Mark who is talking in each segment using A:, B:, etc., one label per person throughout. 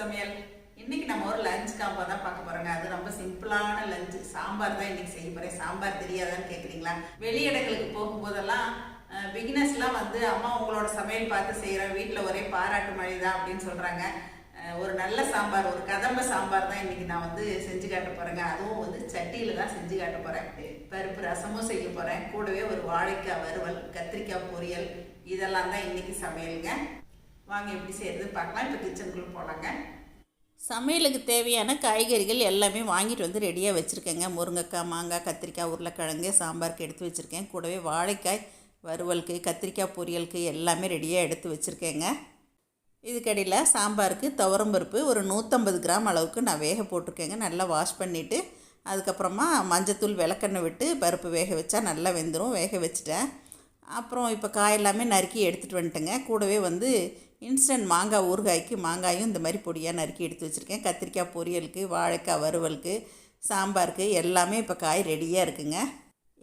A: சமையல். இன்னைக்கு நம்ம ஒரு லஞ்ச் காம்போ தான் பார்க்க போறோங்க. அது ரொம்ப சிம்பிளான லஞ்ச் சாம்பார் தான் இன்னைக்கு செய்ய போறேன். சாம்பார் தெரியாதான்னு கேக்குறீங்களா? வெளியிடங்களுக்கு போகும்போதெல்லாம் பிகினர்ஸ்லாம் வந்து அம்மா உங்களோட சமையல் பார்த்து செய்கிறேன் வீட்டில் ஒரே பாராட்டு மழை தான் அப்படின்னு சொல்கிறாங்க ஒரு நல்ல சாம்பார் ஒரு கதம்ப சாம்பார் தான் இன்னைக்கு நான் வந்து செஞ்சு காட்ட போகிறேங்க அதுவும் வந்து சட்டியில் தான் செஞ்சு காட்ட போகிறேன் பருப்பு ரசமும் செய்ய போகிறேன் கூடவே ஒரு வாழைக்காய் வறுவல் கத்திரிக்காய் பொரியல் இதெல்லாம் தான் இன்னைக்கு சமையலுங்க. வாங்க எப்படி செய்யறது பார்க்கலாம். இப்போ கிச்சனுக்குள்ளே போகலாங்க
B: சமையலுக்கு தேவையான காய்கறிகள் எல்லாமே வாங்கிட்டு வந்து ரெடியாக வச்சுருக்கேங்க. முருங்கைக்காய் மாங்காய் கத்திரிக்காய் உருளைக்கிழங்கு சாம்பாருக்கு எடுத்து வச்சுருக்கேன். கூடவே வாழைக்காய் வறுவலுக்கு கத்திரிக்காய் பொரியலுக்கு எல்லாமே ரெடியாக எடுத்து வச்சுருக்கேங்க. இதுக்கடியில் சாம்பாருக்கு துவரம்பருப்பு ஒரு நூற்றம்பது கிராம் அளவுக்கு நான் வேக போட்டிருக்கேங்க. நல்லா வாஷ் பண்ணிவிட்டு அதுக்கப்புறமா மஞ்சத்தூள் விளக்கெண்ணெய் விட்டு பருப்பு வேக வச்சா நல்லா வெந்துடும் வேக வச்சுட்டேன். அப்புறம் இப்போ காய் எல்லாமே நறுக்கி எடுத்துகிட்டு வந்துட்டேங்க. கூடவே வந்து இன்ஸ்டன்ட் மாங்காய் ஊறுகாய்க்கு மாங்காயும் இந்த மாதிரி பொடியாக நறுக்கி எடுத்து வச்சுருக்கேன். கத்திரிக்காய் பொரியலுக்கு வாழைக்காய் வறுவலுக்கு சாம்பாருக்கு எல்லாமே இப்போ காய் ரெடியாக இருக்குங்க.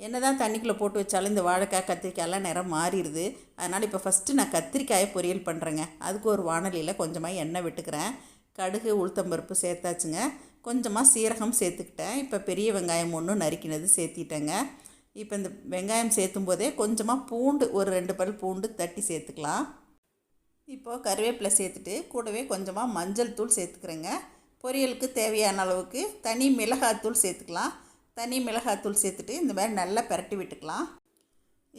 B: என்ன தான் தண்ணிக்குள்ளே போட்டு வச்சாலும் இந்த வாழைக்காய் கத்திரிக்காயெல்லாம் நிறம் மாறிடுது. அதனால் இப்போ ஃபஸ்ட்டு நான் கத்திரிக்காயை பொரியல் பண்ணுறேங்க அதுக்கு ஒரு வானலியில் கொஞ்சமாக எண்ணெய் விட்டுக்கிறேன். கடுகு உளுத்தம்பருப்பு சேர்த்தாச்சுங்க. கொஞ்சமாக சீரகம் சேர்த்துக்கிட்டேன். இப்போ பெரிய வெங்காயம் ஒன்றும் நறுக்கினது சேர்த்திட்டேங்க. இப்போ இந்த வெங்காயம் சேர்த்தும் போதே கொஞ்சமாக பூண்டு ஒரு ரெண்டு பல் பூண்டு தட்டி சேர்த்துக்கலாம். இப்போது கருவேப்பிலை சேர்த்துட்டு கூடவே கொஞ்சமாக மஞ்சள் தூள் சேர்த்துக்கிறேங்க. பொரியலுக்கு தேவையான அளவுக்கு தனி மிளகாத்தூள் சேர்த்துக்கலாம். தனி மிளகாத்தூள் சேர்த்துட்டு இந்த மாதிரி நல்லா பிரட்டி விட்டுக்கலாம்.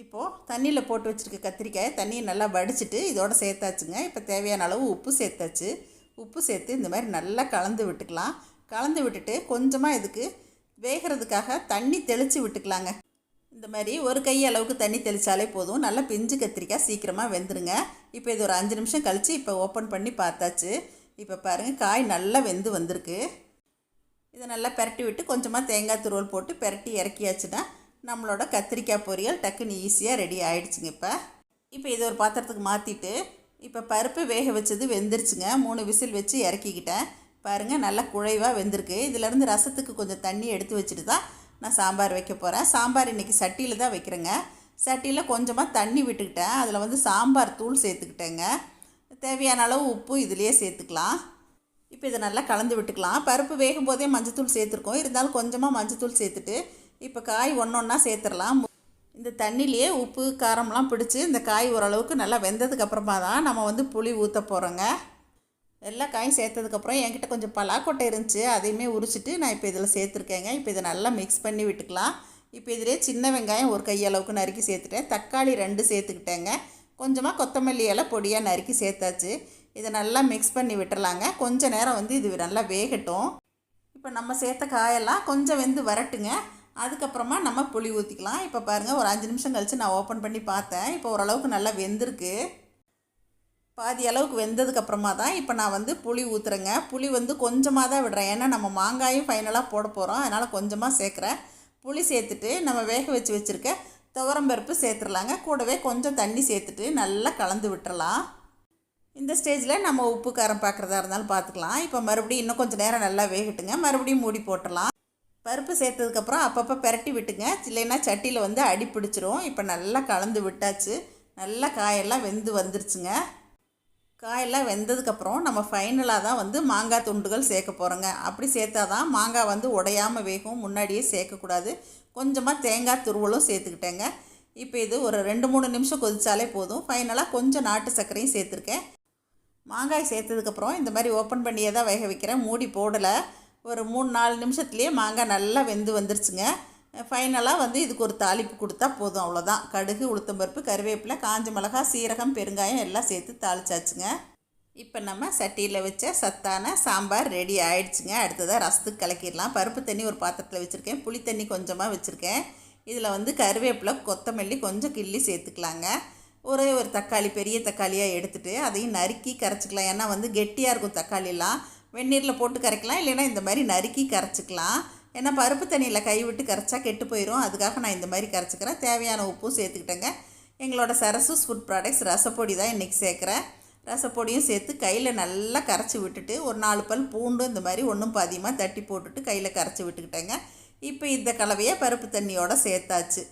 B: இப்போது தண்ணியில் போட்டு வச்சுருக்க கத்திரிக்காயை தண்ணியை நல்லா வடிச்சிட்டு இதோட சேர்த்தாச்சுங்க. இப்போ தேவையான அளவு உப்பு சேர்த்தாச்சு. உப்பு சேர்த்து இந்த மாதிரி நல்லா கலந்து விட்டுக்கலாம். கலந்து விட்டுட்டு கொஞ்சமாக இதுக்கு வேகிறதுக்காக தண்ணி தெளித்து விட்டுக்கலாங்க. இந்த மாதிரி ஒரு கை அளவுக்கு தண்ணி தெளித்தாலே போதும். நல்லா பிஞ்சு கத்திரிக்காய் சீக்கிரமாக வெந்துருங்க. இப்போ இது ஒரு அஞ்சு நிமிஷம் கழித்து இப்போ ஓப்பன் பண்ணி பார்த்தாச்சு. இப்போ பாருங்கள் காய் நல்லா வெந்து வந்திருக்கு. இதை நல்லா பெரட்டி விட்டு கொஞ்சமாக தேங்காய் துருவல் போட்டு பெரட்டி இறக்கியாச்சுன்னா நம்மளோட கத்திரிக்காய் பொரியல் டக்குன்னு ஈஸியாக ரெடி ஆகிடுச்சுங்க இப்போ. இப்போ இதை ஒரு பாத்திரத்துக்கு மாற்றிட்டு இப்போ பருப்பு வேக வச்சது வெந்துருச்சுங்க. மூணு விசில் வச்சு இறக்கிக்கிட்டேன். பாருங்கள் நல்லா குழைவாக வெந்திருக்கு. இதிலேருந்து ரசத்துக்கு கொஞ்சம் தண்ணி எடுத்து வச்சுட்டு தான் நான் சாம்பார் வைக்க போகிறேன் சாம்பார் இன்றைக்கி சட்டியில் தான் வைக்கிறேங்க. சட்டியில் கொஞ்சமாக தண்ணி விட்டுக்கிட்டேன். அதில் வந்து சாம்பார் தூள் சேர்த்துக்கிட்டேங்க. தேவையான அளவு உப்பு இதுலேயே சேர்த்துக்கலாம். இப்போ இதை நல்லா கலந்து விட்டுக்கலாம். பருப்பு வேகும் போதே மஞ்சத்தூள் சேர்த்துருக்கோம். இருந்தாலும் கொஞ்சமாக மஞ்சத்தூள் சேர்த்துட்டு இப்போ காய் ஒன்று ஒன்றா சேர்த்துடலாம் இந்த தண்ணியிலேயே உப்பு காரம்லாம் பிடிச்சி இந்த காய் ஓரளவுக்கு நல்லா வெந்ததுக்கு அப்புறமா தான் நம்ம வந்து புளி ஊற்ற போகிறோங்க எல்லா காயும் சேர்த்ததுக்கப்புறம் என்கிட்ட கொஞ்சம் பலாக்கொட்டை இருந்துச்சு. அதையுமே உரிச்சிட்டு நான் இப்போ இதில் சேர்த்துருக்கேங்க. இப்போ இதை நல்லா மிக்ஸ் பண்ணி விட்டுக்கலாம். இப்போ இதிலே சின்ன வெங்காயம் ஒரு கையளவுக்கு நறுக்கி சேர்த்துட்டேன். தக்காளி ரெண்டு சேர்த்துக்கிட்டேங்க. கொஞ்சமாக கொத்தமல்லி இலை பொடியாக நறுக்கி சேர்த்தாச்சு. இதை நல்லா மிக்ஸ் பண்ணி விட்டுறலாங்க. கொஞ்சம் நேரம் வந்து இது நல்லா வேகட்டும். இப்போ நம்ம சேர்த்த காயெல்லாம் கொஞ்சம் வெந்து வரட்டுங்க. அதுக்கப்புறமா நம்ம புளி ஊற்றிக்கலாம் இப்போ பாருங்கள் ஒரு அஞ்சு நிமிஷம் கழித்து நான் ஓப்பன் பண்ணி பார்த்தேன். இப்போ ஓரளவுக்கு நல்லா வெந்திருக்கு. பாதி அளவுக்கு வெந்ததுக்கப்புறமா தான் இப்போ நான் வந்து புளி ஊற்றுறேங்க புளி வந்து கொஞ்சமாக தான் விடுறேன். ஏன்னா நம்ம மாங்காயும் ஃபைனலாக போட போகிறோம் அதனால் கொஞ்சமாக சேர்க்குறேன். புளி சேர்த்துட்டு நம்ம வேக வச்சு வச்சுருக்க துவரம்பருப்பு சேர்த்துடலாங்க கூடவே கொஞ்சம் தண்ணி சேர்த்துட்டு நல்லா கலந்து விட்டுறலாம். இந்த ஸ்டேஜில் நம்ம உப்பு காரம் பார்க்குறதா இருந்தாலும் பார்த்துக்கலாம் இப்போ மறுபடியும் இன்னும் கொஞ்சம் நேரம் நல்லா வேகட்டுங்க. மறுபடியும் மூடி போட்டுடலாம் பருப்பு சேர்த்ததுக்கப்புறம் அப்பப்போ பெரட்டி விட்டுங்க. இல்லைன்னா சட்டியில் வந்து அடி பிடிச்சிரும். இப்போ நல்லா கலந்து விட்டாச்சு. நல்லா காயெல்லாம் வெந்து வந்துருச்சுங்க. காயெல்லாம் வெந்ததுக்கப்புறம் நம்ம ஃபைனலாக தான் வந்து மாங்காய் துண்டுகள் சேர்க்க போகிறோங்க அப்படி சேர்த்தா தான் மாங்காய் வந்து உடையாமல் வேகும் முன்னாடியே சேர்க்கக்கூடாது. கொஞ்சமாக தேங்காய் துருவலும் சேர்த்துக்கிட்டேங்க. இப்போ இது ஒரு ரெண்டு மூணு நிமிஷம் கொதித்தாலே போதும். ஃபைனலாக கொஞ்சம் நாட்டு சர்க்கரையும் சேர்த்துருக்கேன். மாங்காய் சேர்த்ததுக்கப்புறம் இந்த மாதிரி ஓப்பன் பண்ணியே தான் வேக வைக்கிறேன். மூடி போடலை. ஒரு மூணு நாலு நிமிஷத்துலேயே மாங்காய் நல்லா வெந்து வந்துருச்சுங்க. ஃபைனலாக வந்து இதுக்கு ஒரு தாளிப்பு கொடுத்தா போதும் அவ்வளோதான் கடுகு உளுத்தம்பருப்பு கருவேப்பிலை காஞ்ச மிளகா சீரகம் பெருங்காயம் எல்லாம் சேர்த்து தாளிச்சாச்சுங்க. இப்போ நம்ம சட்டியில் வச்ச சத்தான சாம்பார் ரெடி ஆயிடுச்சுங்க. அடுத்ததாக ரசத்துக்கு கலக்கிடலாம் பருப்பு தண்ணி ஒரு பாத்திரத்தில் வச்சுருக்கேன். புளி தண்ணி கொஞ்சமாக வச்சுருக்கேன். இதில் வந்து கருவேப்பிலை கொத்தமல்லி கொஞ்சம் கிள்ளி சேர்த்துக்கலாங்க. ஒரே ஒரு தக்காளி பெரிய தக்காளியாக எடுத்துகிட்டு அதையும் நறுக்கி கரைச்சிக்கலாம். ஏன்னா வந்து கெட்டியாக இருக்கும் தக்காளிலாம் வெந்நீரில் போட்டு கரைக்கலாம். இல்லைன்னா இந்த மாதிரி நறுக்கி கரைச்சிக்கலாம். ஏன்னா பருப்பு தண்ணியில் கை விட்டு கரைச்சா கெட்டு போயிடும் அதுக்காக நான் இந்த மாதிரி கரைச்சிக்கிறேன். தேவையான உப்பும் சேர்த்துக்கிட்டேங்க. எங்களோட சரசூஸ் ஃபுட் ப்ராடக்ட்ஸ் ரசப்பொடி தான் இன்றைக்கி சேர்க்குறேன். ரசப்பொடியும் சேர்த்து கையில் நல்லா கரைச்சி விட்டுட்டு ஒரு நாலு பல் பூண்டு இந்த மாதிரி ஒன்றும் பாதியமாக தட்டி போட்டுட்டு கையில் கரைச்சி விட்டுக்கிட்டேங்க. இப்போ இந்த கலவையை பருப்பு தண்ணியோட சேர்த்தாச்சு.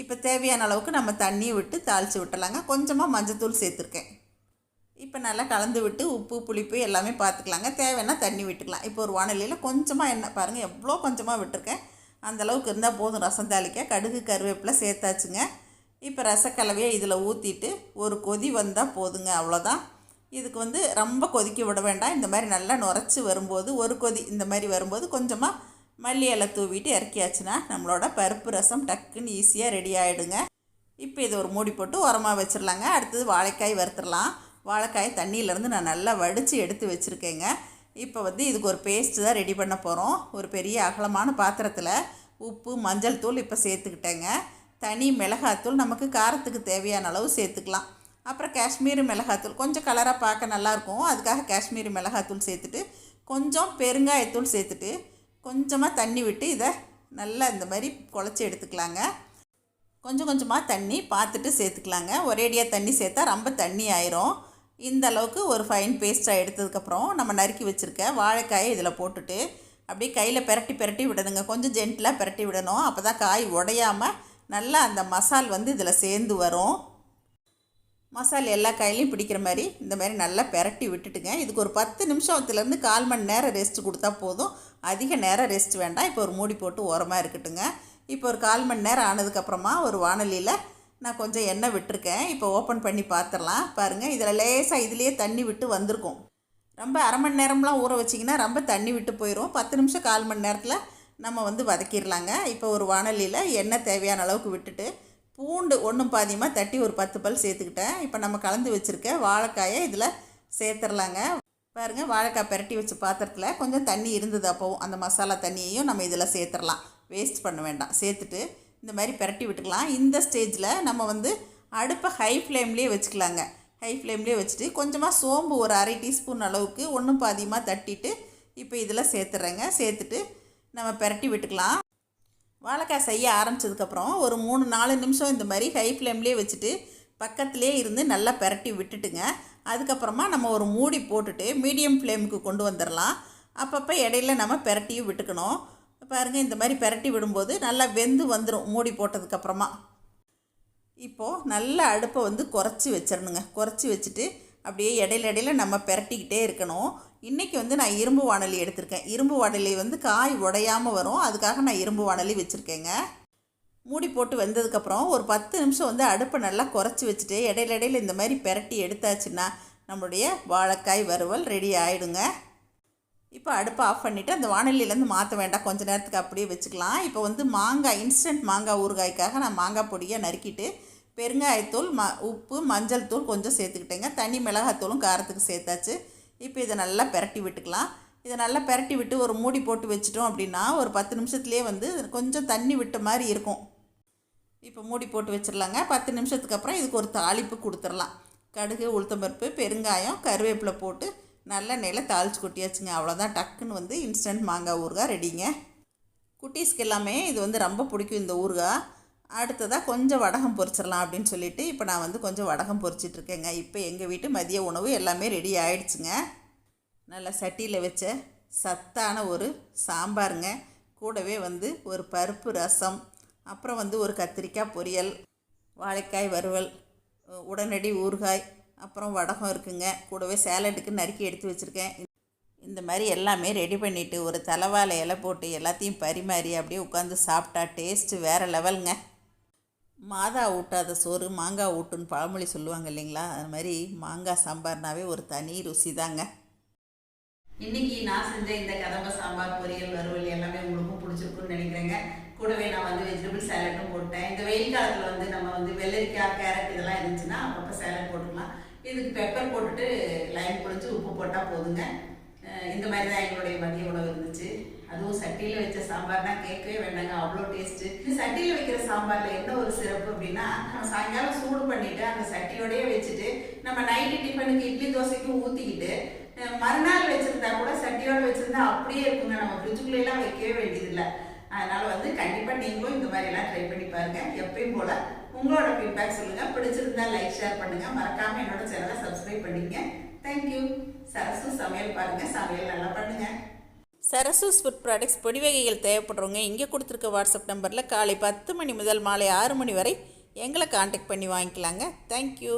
B: இப்போ தேவையான அளவுக்கு நம்ம தண்ணியை விட்டு தாளித்து விட்டலாங்க கொஞ்சமாக மஞ்சத்தூள் சேர்த்துருக்கேன். இப்போ நல்லா கலந்து விட்டு உப்பு புளிப்பு எல்லாமே பார்த்துக்கலாங்க தேவைன்னா தண்ணி விட்டுக்கலாம். இப்போ ஒரு வானிலையில் கொஞ்சமாக எண்ணெய் பாருங்கள் எவ்வளோ கொஞ்சமாக விட்டுருக்கேன். அந்தளவுக்கு இருந்தால் போதும். ரசம் தாளிக்க கடுகு கருவேப்பிலை சேர்த்தாச்சுங்க. இப்போ ரசக்கலவையை இதில் ஊற்றிட்டு ஒரு கொதி வந்தால் போதுங்க அவ்வளோதான் இதுக்கு வந்து ரொம்ப கொதிக்க விட வேண்டாம். இந்த மாதிரி நல்லா நுரைச்சி வரும்போது ஒரு கொதி இந்த மாதிரி வரும்போது கொஞ்சமாக மல்லி இலை தூவிட்டு இறக்கியாச்சுன்னா நம்மளோட பருப்பு ரசம் டக்குன்னு ஈஸியாக ரெடி ஆகிடுங்க இப்போ இதை ஒரு மூடி போட்டு உரமாக வச்சிடலாங்க அடுத்தது வாழைக்காய் வறுத்துடலாம். வாழைக்காயை தண்ணியிலேருந்து நான் நல்லா வடித்து எடுத்து வச்சுருக்கேங்க. இப்போ வந்து இதுக்கு ஒரு பேஸ்ட்டு தான் ரெடி பண்ண போகிறோம். ஒரு பெரிய அகலமான பாத்திரத்தில் உப்பு மஞ்சள் தூள் இப்போ சேர்த்துக்கிட்டேங்க. தனி மிளகாத்தூள் நமக்கு காரத்துக்கு தேவையான அளவு சேர்த்துக்கலாம். அப்புறம் காஷ்மீரி மிளகாத்தூள் கொஞ்சம் கலராக பார்க்க நல்லாயிருக்கும். அதுக்காக காஷ்மீரி மிளகாத்தூள் சேர்த்துட்டு கொஞ்சம் பெருங்காயத்தூள் சேர்த்துட்டு கொஞ்சமாக தண்ணி விட்டு இதை நல்லா இந்த மாதிரி குழச்சி எடுத்துக்கலாங்க. கொஞ்சம் கொஞ்சமாக தண்ணி பார்த்துட்டு சேர்த்துக்கலாங்க. ஒரேடியாக தண்ணி சேர்த்தா ரொம்ப தண்ணி ஆயிரும். இந்த அளவுக்கு ஒரு ஃபைன் பேஸ்ட்டாக எடுத்ததுக்கப்புறம் நம்ம நறுக்கி வச்சுருக்க வாழைக்காயை இதில் போட்டுட்டு அப்படியே கையில் பிரட்டி பிரட்டி விடணுங்க. கொஞ்சம் ஜென்டிலாக பிரட்டி விடணும். அப்போ தான் காய் உடையாமல் நல்லா அந்த மசால் வந்து இதில் சேர்ந்து வரும். மசால் எல்லா காயிலையும் பிடிக்கிற மாதிரி இந்த மாதிரி நல்லா பெரட்டி விட்டுட்டுங்க. இதுக்கு ஒரு பத்து நிமிஷத்துலேருந்து கால் மணி நேரம் ரெஸ்ட் கொடுத்தா போதும். அதிக நேரம் ரெஸ்ட் வேண்டாம். இப்போ ஒரு மூடி போட்டு ஓரமாக இருக்கட்டுங்க. இப்போ ஒரு கால் மணி நேரம் ஆனதுக்கப்புறமா ஒரு வானொலியில் நான் கொஞ்சம் எண்ணெய் விட்டுருக்கேன். இப்போ ஓப்பன் பண்ணி பார்த்துடலாம் பாருங்கள் இதில் லேசாக இதுலேயே தண்ணி விட்டு வந்திருக்கும். ரொம்ப அரை மணி நேரம்லாம் ஊற வச்சிங்கன்னா ரொம்ப தண்ணி விட்டு போயிடும் பத்து நிமிஷம் கால் மணி நேரத்தில் நம்ம வந்து வதக்கிடலாங்க இப்போ ஒரு வானொலியில் எண்ணெய் தேவையான அளவுக்கு விட்டுட்டு பூண்டு ஒன்றும் பாதியமாக தட்டி ஒரு பத்து பல் சேர்த்துக்கிட்டேன். இப்போ நம்ம கலந்து வச்சுருக்க வாழைக்காயை இதில் சேர்த்துடலாங்க பாருங்கள் வாழைக்காய் பெரட்டி வச்ச பாத்திரத்தில் கொஞ்சம் தண்ணி இருந்தது அப்போவும். அந்த மசாலா தண்ணியையும் நம்ம இதில் சேர்த்துடலாம் வேஸ்ட் பண்ண வேண்டாம். சேர்த்துட்டு இந்த மாதிரி பரட்டி விட்டுக்கலாம். இந்த ஸ்டேஜில் நம்ம வந்து அடுப்பை ஹை ஃப்ளேம்லேயே வச்சுக்கலாங்க. ஹை ஃப்ளேம்லேயே வச்சுட்டு கொஞ்சமாக சோம்பு ஒரு அரை டீஸ்பூன் அளவுக்கு ஒன்றும் பாதியமாக தட்டிட்டு இப்போ இதில் சேர்த்துறேங்க. சேர்த்துட்டு நம்ம பரட்டி விட்டுக்கலாம். வாழைக்காய் செய்ய ஆரம்பிச்சதுக்கப்புறம் ஒரு மூணு நாலு நிமிஷம் இந்த மாதிரி ஹை ஃப்ளேம்லேயே வச்சுட்டு பக்கத்துலேயே இருந்து நல்லா பரட்டி விட்டுட்டுங்க. அதுக்கப்புறமா நம்ம ஒரு மூடி போட்டுட்டு மீடியம் ஃப்ளேமுக்கு கொண்டு வந்துடலாம் அப்பப்போ இடையில நம்ம பரட்டியும் விட்டுக்கணும். பாருங்கள் இந்த மாதிரி பெரட்டி விடும்போது நல்லா வெந்து வந்துடும் மூடி போட்டதுக்கப்புறமா இப்போது நல்ல அடுப்பை வந்து குறைச்சி வச்சிடணுங்க குறைச்சி வச்சுட்டு அப்படியே இடையில இடையில நம்ம பெரட்டிக்கிட்டே இருக்கணும். இன்றைக்கி வந்து நான் இரும்பு வானலி எடுத்திருக்கேன். இரும்பு வானலி வந்து காய் உடையாமல் வரும். அதுக்காக நான் இரும்பு வானலி வச்சுருக்கேங்க. மூடி போட்டு வெந்ததுக்கப்புறம் ஒரு பத்து நிமிஷம் வந்து அடுப்பை நல்லா குறைச்சி வச்சுட்டு இடையில இடையில இந்த மாதிரி பெரட்டி எடுத்தாச்சுன்னா நம்மளுடைய வாழைக்காய் வறுவல் ரெடி ஆகிடுங்க இப்போ அடுப்பை ஆஃப் பண்ணிவிட்டு அந்த வானொலியிலேருந்து மாற்ற வேண்டாம். கொஞ்சம் நேரத்துக்கு அப்படியே வச்சுக்கலாம். இப்போ வந்து மாங்காய் இன்ஸ்டன்ட் மாங்காய் ஊறுகாய்க்காக நான் மாங்காய் பொடியை நறுக்கிட்டு பெருங்காயத்தூள் ம உப்பு மஞ்சள் தூள் கொஞ்சம் சேர்த்துக்கிட்டேங்க. தனி மிளகாத்தூளும் காரத்துக்கு சேர்த்தாச்சு. இப்போ இதை நல்லா பெரட்டி விட்டுக்கலாம். இதை நல்லா பெரட்டி விட்டு ஒரு மூடி போட்டு வச்சிட்டோம் அப்படின்னா ஒரு பத்து நிமிஷத்துலேயே வந்து கொஞ்சம் தண்ணி விட்ட மாதிரி இருக்கும். இப்போ மூடி போட்டு வச்சிடலாங்க. பத்து நிமிஷத்துக்கு அப்புறம் இதுக்கு ஒரு தாளிப்பு கொடுத்துடலாம். கடுகு உளுத்தம்பருப்பு பெருங்காயம் கருவேப்பிலை போட்டு நல்ல நெல்லை தாளிச்சு கொட்டியாச்சுங்க. அவ்வளோதான் டக்குன்னு வந்து இன்ஸ்டன்ட் மாங்காய் ஊறுகாய் ரெடிங்க குட்டீஸ்க்கு எல்லாமே இது வந்து ரொம்ப பிடிக்கும் இந்த ஊறுகாய். அடுத்ததாக கொஞ்சம் வடகம் பொரிச்சிடலாம் அப்படின்னு சொல்லிட்டு இப்போ நான் வந்து கொஞ்சம் வடகம் பொரிச்சிட்ருக்கேங்க இப்போ எங்கள் வீட்டு மதிய உணவு எல்லாமே ரெடி ஆயிடுச்சுங்க. நல்லா சட்டியில் வச்ச சத்தான ஒரு சாம்பாருங்க. கூடவே வந்து ஒரு பருப்பு ரசம் அப்புறம் வந்து ஒரு கத்திரிக்காய் பொரியல் வாழைக்காய் வறுவல் உடனடி ஊறுகாய் அப்புறம் வடகம் இருக்குங்க. கூடவே சேலட்டுக்கு நறுக்கி எடுத்து வச்சுருக்கேன். இந்த மாதிரி எல்லாமே ரெடி பண்ணிவிட்டு ஒரு தலைவாழை இலை போட்டு எல்லாத்தையும் பரிமாறி அப்படியே உட்காந்து சாப்பிட்டா டேஸ்ட்டு வேறு லெவலுங்க மாதா ஊட்டாத சோறு மாங்காய் ஊட்டுன்னு பழமொழி சொல்லுவாங்க இல்லைங்களா? அது மாதிரி மாங்காய் சாம்பார்னாவே ஒரு தனி ருசி தாங்க
A: இன்னைக்கு நான் செஞ்ச இந்த கதம்ப சாம்பார் பொரியல் வறுவல் எல்லாமே உங்களுக்கும் பிடிச்சிருக்குன்னு நினைக்கிறேங்க. கூடவே நான் வந்து வெஜிடபிள் சேலட்டும் போட்டேன். இந்த வெயில் காலத்தில் வந்து நம்ம வந்து வெள்ளரிக்காய் கேரட் இதெல்லாம் இருந்துச்சுன்னா அப்பப்போ சேலட் போட்டுக்கலாம். இதுக்கு பெப்பர் போட்டுட்டு லைம் புளிஞ்சு உப்பு போட்டால் போதுங்க. இந்த மாதிரி தான் எங்களுடைய மதிய உணவு இருந்துச்சு. அதுவும் சட்டியில் வச்ச சாம்பார்னா கேட்கவே வேண்டாங்க அவ்வளோ டேஸ்ட்டு இந்த சட்டியில் வைக்கிற சாம்பாரில் என்ன ஒரு சிறப்பு அப்படின்னா நம்ம சாயங்காலம் சூடு பண்ணிவிட்டு அந்த சட்டியோடையே வச்சுட்டு நம்ம நைட்டு டிஃபனுக்கு இட்லி தோசைக்கும் ஊற்றிக்கிட்டு மறுநாள் வச்சுருந்தா கூட சட்டியோடு வச்சுருந்தா அப்படியே இருக்குங்க. நம்ம ஃப்ரிட்ஜுக்குள்ளேலாம் வைக்கவே வேண்டியதில்லை. அதனால் வந்து கண்டிப்பாக நீங்களும் இந்த மாதிரிலாம் ட்ரை பண்ணி பாருங்கள் எப்பயும் போல் உங்களோட ஃபீட்பேக் சொல்லுங்கள் பிடிச்சிருந்தா லைக் ஷேர் பண்ணுங்கள் மறக்காமல் என்னோட சேனலை சப்ஸ்கிரைப் பண்ணிங்க தேங்க்யூ சரசு சமையல் பாருங்கள் சமையல் நல்லா பண்ணுங்கள்
B: சரசூஸ் ஃபுட் ப்ராடக்ட்ஸ் பொடி வகைகள் தேவைப்படுறவங்க இங்கே கொடுத்துருக்க வாட்ஸ்அப் நம்பரில் காலை பத்து மணி முதல் மாலை ஆறு மணி வரை எங்களை காண்டாக்ட் பண்ணி வாங்கிக்கலாங்க. தேங்க்யூ